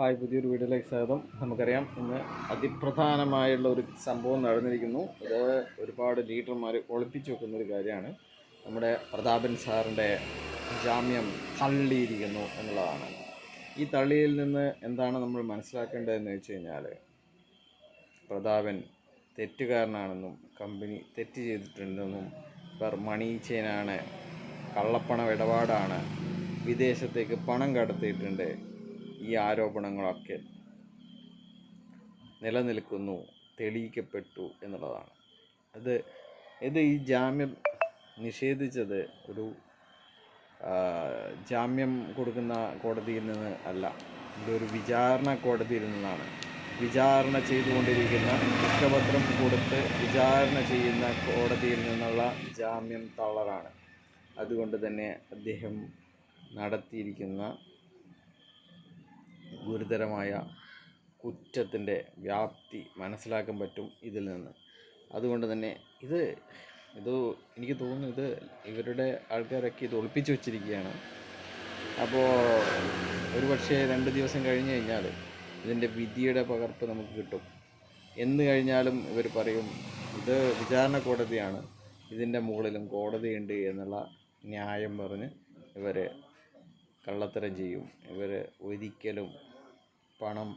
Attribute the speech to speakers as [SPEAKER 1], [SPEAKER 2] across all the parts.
[SPEAKER 1] Hi പുതിയൊരു വീഡിയോയിലേക്ക് സ്വാഗതം. നമുക്കറിയാം ഇന്ന് അതിപ്രധാനമായുള്ള ഒരു സംഭവം നടന്നിരിക്കുന്നു. അത് ഒരുപാട് ലീഡർമാർ ഒളിപ്പിച്ചു വെക്കുന്ന ഒരു കാര്യമാണ്. നമ്മുടെ പ്രതാപൻ സാറിന്റെ ജാമ്യം തള്ളിയിരിക്കുന്നു എന്നുള്ളതാണ്. ഈ തള്ളിയിൽ നിന്ന് എന്താണ് നമ്മൾ മനസ്സിലാക്കേണ്ടതെന്ന് വെച്ച് കഴിഞ്ഞാൽ പ്രതാപൻ തെറ്റുകാരനാണെന്നും കമ്പനി തെറ്റ് ചെയ്തിട്ടുണ്ടെന്നും ഇവർ മണി ചെയിനാണ് കള്ളപ്പണം ഇടപാടാണ് വിദേശത്തേക്ക് പണം കടത്തിയിട്ടുണ്ട് ഈ ആരോപണങ്ങളൊക്കെ നിലനിൽക്കുന്നു തെളിയിക്കപ്പെട്ടു എന്നുള്ളതാണ്. അത് ഇത് ഈ ജാമ്യം നിഷേധിച്ചത് ഒരു ജാമ്യം കൊടുക്കുന്ന കോടതിയിൽ നിന്ന് അല്ല ഇതൊരു വിചാരണ കോടതിയിൽ നിന്നാണ്. വിചാരണ ചെയ്തുകൊണ്ടിരിക്കുന്ന കുറ്റപത്രം കൊടുത്ത് വിചാരണ ചെയ്യുന്ന കോടതിയിൽ നിന്നുള്ള ജാമ്യം തള്ളലാണ്. അതുകൊണ്ട് തന്നെ അദ്ദേഹം നടത്തിയിരിക്കുന്ന ഗുരുതരമായ കുറ്റത്തിന്റെ വ്യാപ്തി മനസ്സിലാക്കാൻ പറ്റും ഇതിൽ നിന്ന്. അതുകൊണ്ട് തന്നെ ഇത് ഇത് എനിക്ക് തോന്നുന്നു ഇത് ഇവരുടെ ആൾക്കാരൊക്കെ ഇത് ഒളിപ്പിച്ചു വച്ചിരിക്കുകയാണ്. അപ്പോൾ ഒരു പക്ഷേ രണ്ട് ദിവസം കഴിഞ്ഞ് കഴിഞ്ഞാൽ ഇതിന്റെ വിധിയുടെ പകർപ്പ് നമുക്ക് കിട്ടും. എന്ന് കഴിഞ്ഞാലും ഇവർ പറയും ഇത് വിചാരണ കോടതിയാണ് ഇതിന്റെ മുകളിലും കോടതിയുണ്ട് എന്നുള്ള ന്യായം പറഞ്ഞ് ഇവർ കള്ളത്തരം ചെയ്യും. ഇവർ ഒരിക്കലും പണം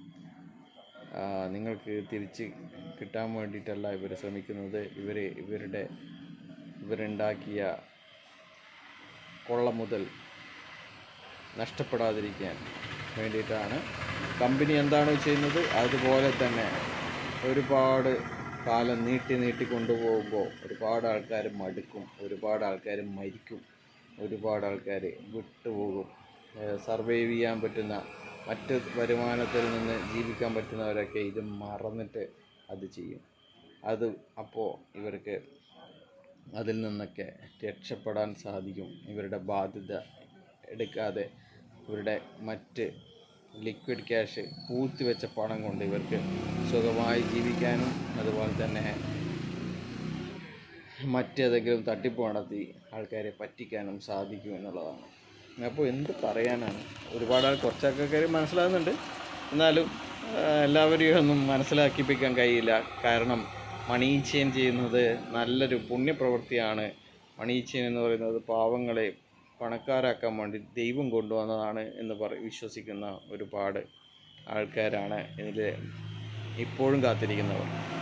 [SPEAKER 1] നിങ്ങൾക്ക് തിരിച്ച് കിട്ടാൻ വേണ്ടിയിട്ടല്ല ഇവർ ശ്രമിക്കുന്നത്. ഇവർ ഇവരുടെ ഇവരുണ്ടാക്കിയ കൊള്ള മുതൽ നഷ്ടപ്പെടാതിരിക്കാൻ വേണ്ടിയിട്ടാണ്. കമ്പനി എന്താണോ ചെയ്യുന്നത് അതുപോലെ തന്നെ ഒരുപാട് കാലം നീട്ടി നീട്ടി കൊണ്ടുപോകുമ്പോൾ ഒരുപാട് ആൾക്കാർ മടുക്കും ഒരുപാട് ആൾക്കാർ മരിക്കും ഒരുപാട് ആൾക്കാർ വിട്ടുപോകും. സർവൈവ് ചെയ്യാൻ പറ്റുന്ന മറ്റ് വരുമാനത്തിൽ നിന്ന് ജീവിക്കാൻ പറ്റുന്നവരൊക്കെ ഇത് മറന്നിട്ട് അത് ചെയ്യും. അത് അപ്പോൾ ഇവർക്ക് അതിൽ നിന്നൊക്കെ രക്ഷപ്പെടാൻ സാധിക്കും. ഇവരുടെ ബാധ്യത എടുക്കാതെ ഇവരുടെ മറ്റ് ലിക്വിഡ് ക്യാഷ് പൂഴ്ത്തിവെച്ച പണം കൊണ്ട് ഇവർക്ക് സുഖമായി ജീവിക്കാനും അതുപോലെ തന്നെ മറ്റേതെങ്കിലും തട്ടിപ്പ് നടത്തി ആൾക്കാരെ പറ്റിക്കാനും സാധിക്കും എന്നുള്ളതാണ്. അപ്പോൾ എന്ത് പറയാനാണ്? ഒരുപാട് ആൾ കുറച്ചൊക്കെ മനസ്സിലാകുന്നുണ്ട്. എന്നാലും എല്ലാവരെയും ഒന്നും മനസ്സിലാക്കിപ്പിക്കാൻ കഴിയില്ല. കാരണം മണി ചെയിൻ ചെയ്യുന്നത് നല്ലൊരു പുണ്യപ്രവൃത്തിയാണ്. മണി ചെയിൻ എന്ന് പറയുന്നത് പാവങ്ങളെ പണക്കാരാക്കാൻ വേണ്ടി ദൈവം കൊണ്ടുവന്നതാണ് എന്ന് പറ വിശ്വസിക്കുന്ന ഒരുപാട് ആൾക്കാരാണ് ഇതിൽ ഇപ്പോഴും കാത്തിരിക്കുന്നവർ.